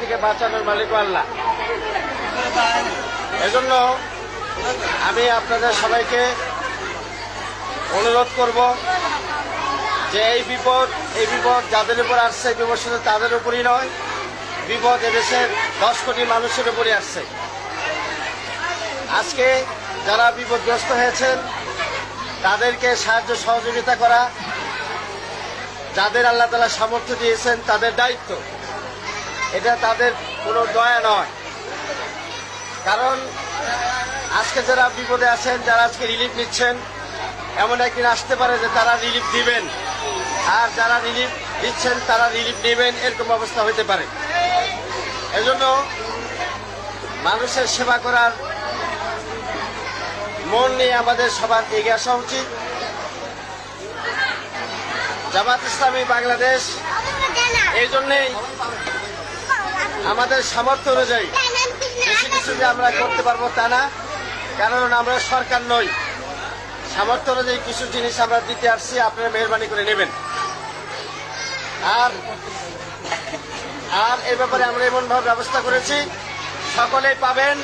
থেকে বাঁচানোর মালিক আল্লাহ। এজন্য আমি আপনাদের সবাইকে অনুরোধ করব যে এই বিপদ এই বিপদ যাদের উপর আসছে বিপদ শুধু তাদের উপরই নয়, বিপদ এদেশের দশ কোটি মানুষের উপরই আসছে। আজকে যারা বিপদগ্রস্ত হয়েছেন, তাদেরকে সাহায্য সহযোগিতা করা, যাদের আল্লাহ তালা সামর্থ্য দিয়েছেন, তাদের দায়িত্ব। এটা তাদের কোনো দয়া নয়। কারণ আজকে যারা বিপদে আছেন, যারা আজকে রিলিফ নিচ্ছেন, এমন একদিন আসতে পারে যে তারা রিলিফ দিবেন। আর যারা রিলিফ দিচ্ছেন, তারা রিলিফ নেবেন, এরকম অবস্থা হতে পারে। এজন্য মানুষের সেবা করার মন নিয়ে আমাদের সবার এগিয়ে আসা উচিত। জামাত ইসলামী বাংলাদেশ, এই জন্যেই আমাদের সামর্থ্য অনুযায়ী বেশি কিছু যে আমরা করতে পারব তা না, কারণ আমরা সরকার নই। সামর্থ্য অনুযায়ী কিছু জিনিস আমরা দিতে আসছি, আপনারা মেহরবানি করে নেবেন। আর আর এই ব্যাপারে আমরা এমনভাবে ব্যবস্থা করেছি, সকলেই পাবেন,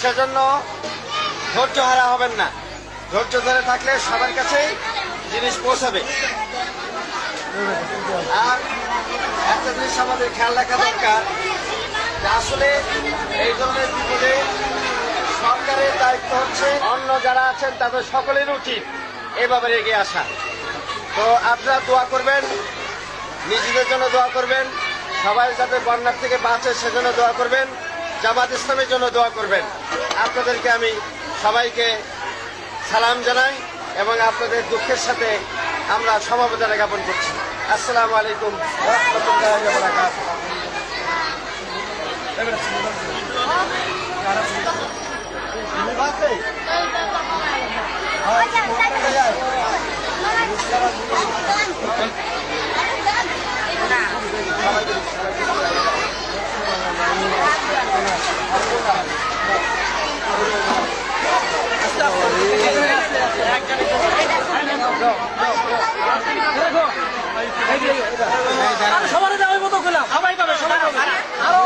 সেজন্য ধৈর্য হারা হবেন না। ধৈর্য ধরে থাকলে সবার কাছেই জিনিস পৌঁছাবে। আর একটা জিনিস আমাদের খেয়াল রাখা দরকার আসলে এই ধরনের বিপদে সরকারের দায়িত্ব হচ্ছে, অন্য যারা আছেন তাদের সকলের উচিত এ ব্যাপারে এগিয়ে আসা। তো আপনারা দোয়া করবেন, নিজেদের জন্য দোয়া করবেন, সবাই যাতে বন্যার থেকে বাঁচে সেজন্য দোয়া করবেন, জামাত ইসলামের জন্য দোয়া করবেন। আপনাদেরকে আমি সবাইকে সালাম জানাই এবং আপনাদের দুঃখের সাথে আমরা সমবেদনা জ্ঞাপন করছি। আসসালামু আলাইকুম, রহমতুল্লাহ সবার দেওয়ার মতো করলাম সবাই পাবে সবাই পাবে আরও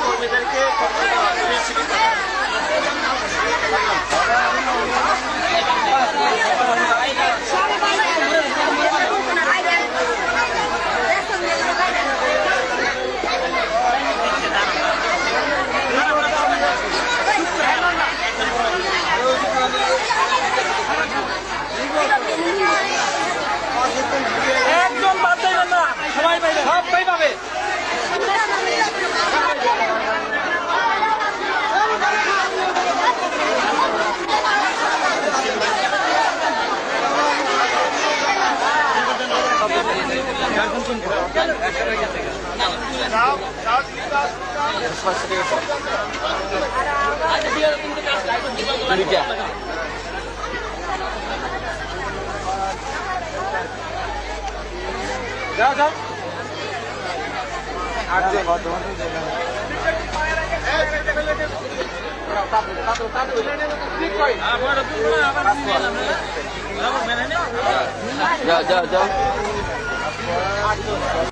কর্মীদেরকে একজন বাদ দেবেন না সবাই পাইবে সবাই পাবে যাও যাও যাও। যাও যাও ありがとうご。